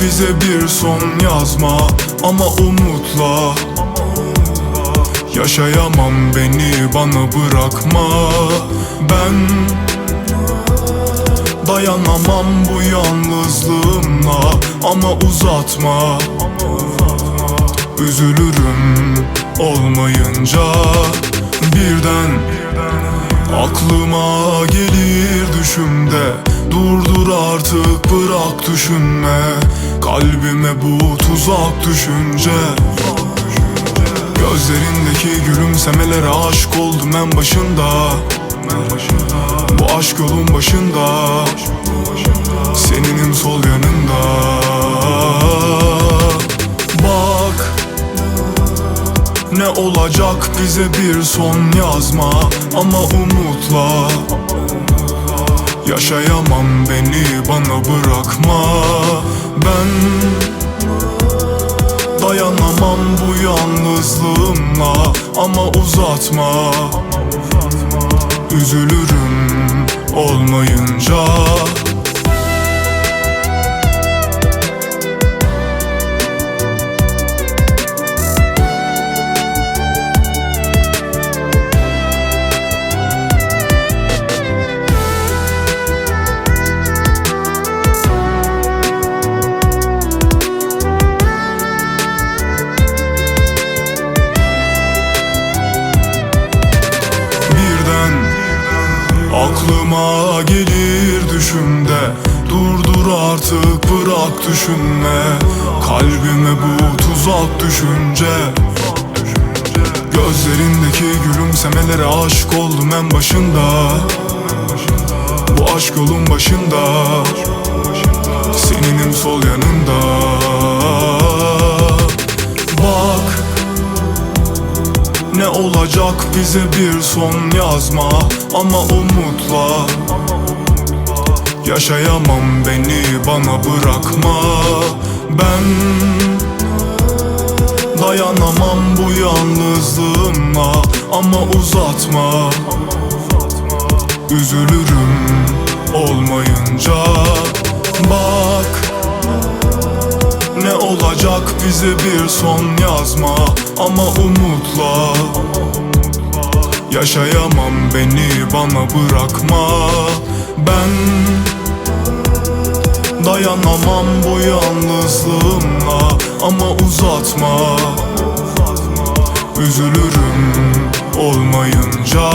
bize bir son yazma. Ama umutla Yaşayamam beni bana bırakma. Ben Dayanamam bu yalnızlığımla. Ama uzatma Üzülürüm olmayınca. Birden Aklıma gelir Durdur artık bırak düşünme. Kalbime bu tuzak düşünce. Gözlerindeki gülümsemelere aşık oldum en başında. Bu aşk yolun başında. Seninim sol yanında. Bak ne olacak bize bir son yazma. Ama umutla Yaşayamam beni bana bırakma. Ben Dayanamam bu yalnızlığımla. Ama uzatma. Üzülürüm olmayınca aklıma gelir düşümde. Durdur artık bırak düşünme. Kalbime bu tuzak düşünce. Gözlerindeki gülümsemelere aşık oldum en başında. Bu aşk yolun başında. Seninim sol yanında olacak bize bir son yazma. Ama umutla Yaşayamam beni bana bırakma. Ben Dayanamam bu yalnızlığımla. Ama uzatma Üzülürüm olmayınca. Bak ne olacak bize bir son yazma. Ama umutla Yaşayamam beni bana bırakma. Ben Dayanamam bu yalnızlığımla. Ama uzatma Üzülürüm olmayınca